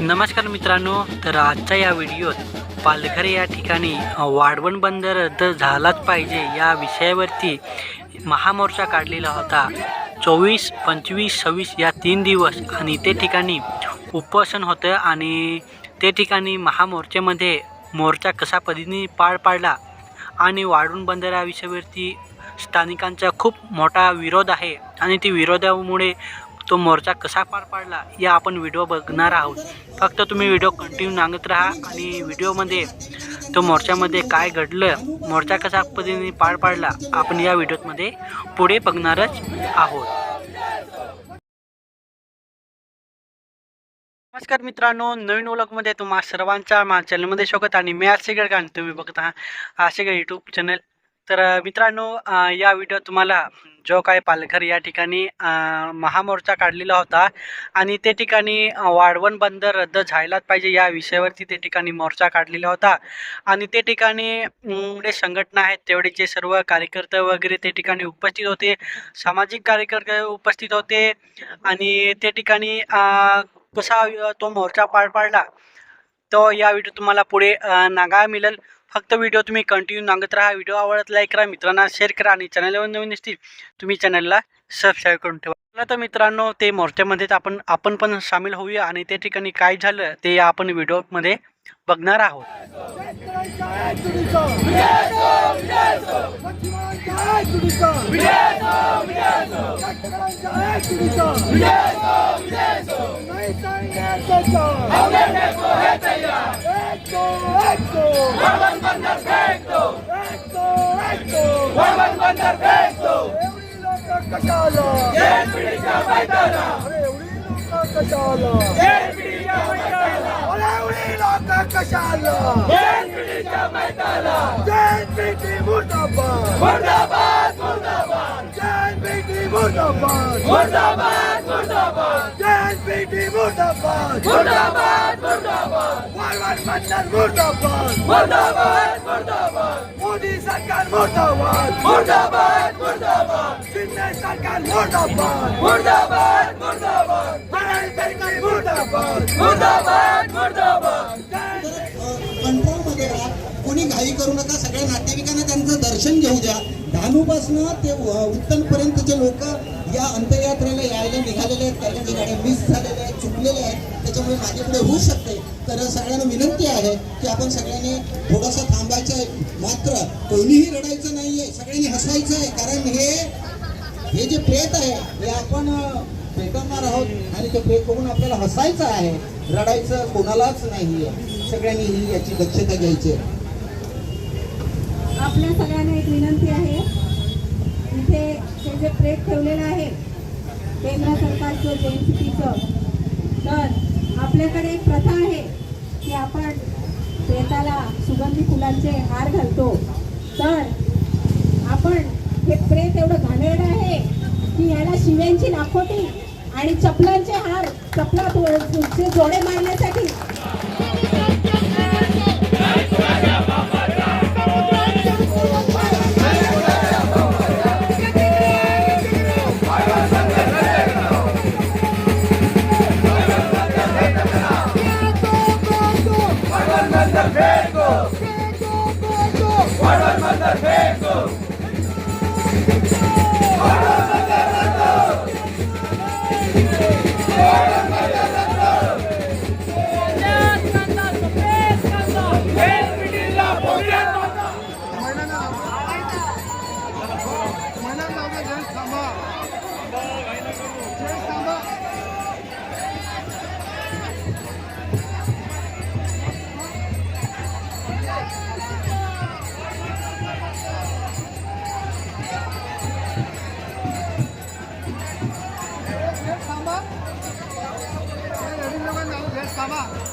नमस्कार मित्रांनो तर आजच्या या व्हिडिओत पालघर या ठिकाणी वाढवण बंदर रद्द झालाच पाहिजे या विषयावरती महामोर्चा काढलेला होता. चोवीस पंचवीस सव्वीस या तीन दिवस आणि ते ठिकाणी उपोषण होतं आणि ते ठिकाणी महामोर्चामध्ये मोर्चा कशा पद्धतीने पार पाडला आणि वाढवण बंदर या विषयावरती स्थानिकांचा खूप मोठा विरोध आहे आणि ती विरोधामुळे तो मोर्चा कसा पार पाडला या आपण व्हिडिओ बघणार आहोत. फक्त तुम्ही व्हिडिओ कंटिन्यू नांगत राहा आणि व्हिडिओमध्ये तो मोर्चामध्ये काय घडलं मोर्चा कसा पद्धतीने पार पाडला आपण या व्हिडिओमध्ये पुढे बघणारच आहोत. नमस्कार मित्रांनो नवीन ओळखमध्ये तुम्हा सर्वांच्या मा चॅनलमध्ये स्वागत आणि मी आज शिगड तुम्ही बघत आहात. आशिगड यूट्यूब चॅनल तर मित्रांनो या व्हिडिओ तुम्हाला जो काय पालघर या ठिकाणी महामोर्चा काढलेला होता आणि ते ठिकाणी वाढवण बंद रद्द झायलाच पाहिजे या विषयावरती ते ठिकाणी मोर्चा काढलेला होता. आणि ते ठिकाणी जे संघटना आहेत तेवढेचे सर्व कार्यकर्ते वगैरे ते ठिकाणी उपस्थित होते सामाजिक कार्यकर्ते उपस्थित होते आणि ते ठिकाणी कसा तो मोर्चा पार पाडला तो या व्हिडिओ तुम्हाला पुढे नागा मिळेल. फक्त व्हिडिओ तुम्ही कंटिन्यू नांगत राहा व्हिडिओ आवडत लाईक करा मित्रांना शेअर करा आणि चॅनलवर नवीन असतील तुम्ही चॅनलला सबस्क्राईब करून ठेवा चला तर मित्रांनो ते मोर्चामध्येच आपण आपण पण सामील होऊया आणि त्या ठिकाणी काय झालं ते आपण व्हिडिओमध्ये बघणार आहोत कशाला एवढी लोक कशाला जय पिटी मुर्दाबाद. मुर्दाबाद मुर्दाबाद. जय पिटी मुर्दाबाद. मुर्दाबाद मुर्दाबाद जय मुर्दाबाद मुर्दाबाद. मोदी सरकार मुर्दाबाद. मुर्दाबाद मुर्दाबाद. शिंदे सरकार मुर्दाबाद. मुर्दाबाद मुर्दाबाद. सरकार मुर्दाबाद. मुर्दाबाद मुर्दाबाद. कंट्रोलमध्ये राहा. कोणी घाई करू नका. सगळ्या नातेवाईकांना त्यांचं दर्शन घेऊ द्या. डहाणूपासनं ते उत्तनपर्यंतचे लोक या अंत्ययात्रेला यायला निघालेले आहेत. काही गाड्या मिस झालेल्या आहेत चुकलेल्या आहेत. त्याच्यामुळे मागे पुढे होऊ शकते. तर सगळ्यांना विनंती आहे की आपण सगळ्यांनी थोडंसं थांबायचं आहे. मात्र कोणीही रडायचं नाहीये. सगळ्यांनी हसायचं आहे. कारण हे हे जे प्रेत आहे हे आपण अ, पेटवणार आहोत. आणि ते प्रेत बघून आपल्याला हसायचं आहे. रडायचं कोणालाच नाहीये. सगळ्यांनी ही याची दक्षता घ्यायची आहे. आपल्या सगळ्यांना एक विनंती आहे. इथे ते जे प्रेत ठेवलेलं आहे केंद्र सरकारचं जेएनसीचं तर आपल्याकडे एक प्रथा आहे की आपण प्रेताला सुगंधी फुलांचे हार घालतो. तर आपण हे प्रेत एवढं घाणेरडं आहे की याला शिव्यांची लाखोटी आणि चपलांचे हार चपला जोडे मारण्यासाठी ಬಂದರಬೇಕು ಬೇಕು ಬೇಕು ಒಡರ್ ಬಂದರಬೇಕು Calma.